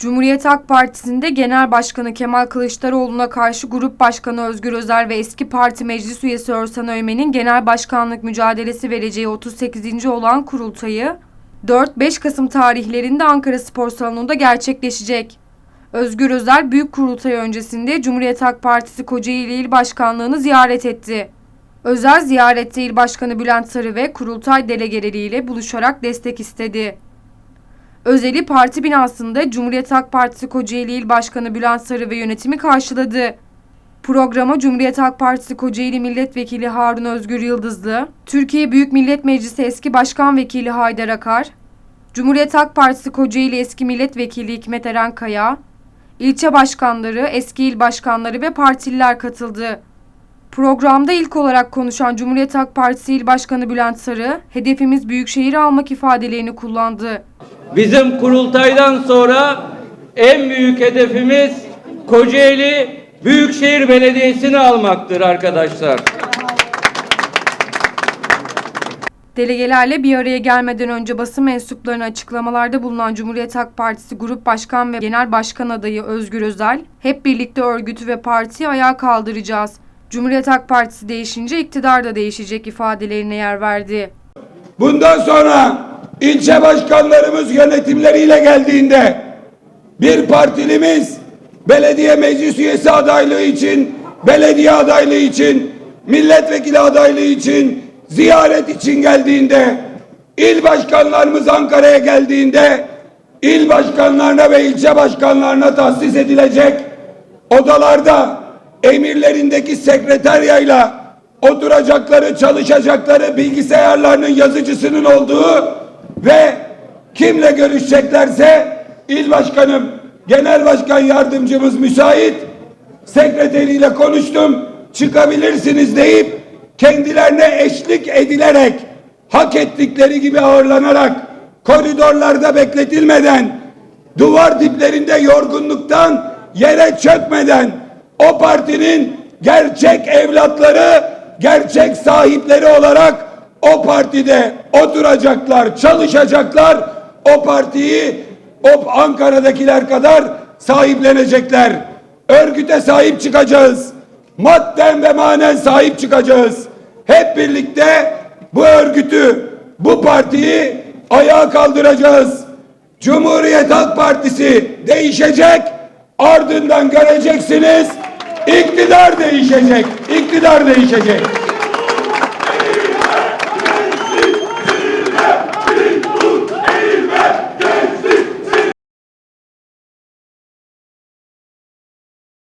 Cumhuriyet Halk Partisi'nde Genel Başkanı Kemal Kılıçdaroğlu'na karşı Grup Başkanı Özgür Özel ve eski parti meclis üyesi Örsan Öymen'in genel başkanlık mücadelesi vereceği 38. olan kurultayı 4-5 Kasım tarihlerinde Ankara Spor Salonu'nda gerçekleşecek. Özgür Özel büyük kurultay öncesinde Cumhuriyet Halk Partisi Kocaeli İl Başkanlığı'nı ziyaret etti. Özel ziyarette İl Başkanı Bülent Sarı ve kurultay delegeleriyle buluşarak destek istedi. Özeli parti binasında Cumhuriyet Halk Partisi Kocaeli İl Başkanı Bülent Sarı ve yönetimi karşıladı. Programa Cumhuriyet Halk Partisi Kocaeli Milletvekili Harun Özgür Yıldızlı, Türkiye Büyük Millet Meclisi eski Başkan Vekili Haydar Akar, Cumhuriyet Halk Partisi Kocaeli eski Milletvekili Hikmet Eren Kaya, ilçe başkanları, eski il başkanları ve partililer katıldı. Programda ilk olarak konuşan Cumhuriyet Halk Partisi İl Başkanı Bülent Sarı, hedefimiz büyükşehir almak ifadelerini kullandı. Bizim kurultaydan sonra en büyük hedefimiz Kocaeli Büyükşehir Belediyesi'ni almaktır arkadaşlar. Delegelerle bir araya gelmeden önce basın mensuplarına açıklamalarda bulunan Cumhuriyet Halk Partisi Grup Başkan ve Genel Başkan adayı Özgür Özel, hep birlikte örgütü ve partiyi ayağa kaldıracağız. Cumhuriyet Halk Partisi değişince iktidar da değişecek ifadelerine yer verdi. Bundan sonra ilçe başkanlarımız yönetimleriyle geldiğinde bir partilimiz belediye meclis üyesi adaylığı için, belediye adaylığı için, milletvekili adaylığı için, ziyaret için geldiğinde, il başkanlarımız Ankara'ya geldiğinde, il başkanlarına ve ilçe başkanlarına tahsis edilecek odalarda emirlerindeki sekreteryayla oturacakları, çalışacakları bilgisayarlarının yazıcısının olduğu ve kimle görüşeceklerse il başkanım, genel başkan yardımcımız müsait, sekreteriyle konuştum, çıkabilirsiniz deyip kendilerine eşlik edilerek hak ettikleri gibi ağırlanarak koridorlarda bekletilmeden duvar diplerinde yorgunluktan yere çökmeden o partinin gerçek evlatları, gerçek sahipleri olarak o partide oturacaklar, çalışacaklar. O partiyi o Ankara'dakiler kadar sahiplenecekler. Örgüte sahip çıkacağız. Madden ve manen sahip çıkacağız. Hep birlikte bu örgütü, bu partiyi ayağa kaldıracağız. Cumhuriyet Halk Partisi değişecek. Ardından göreceksiniz iktidar değişecek. İktidar değişecek.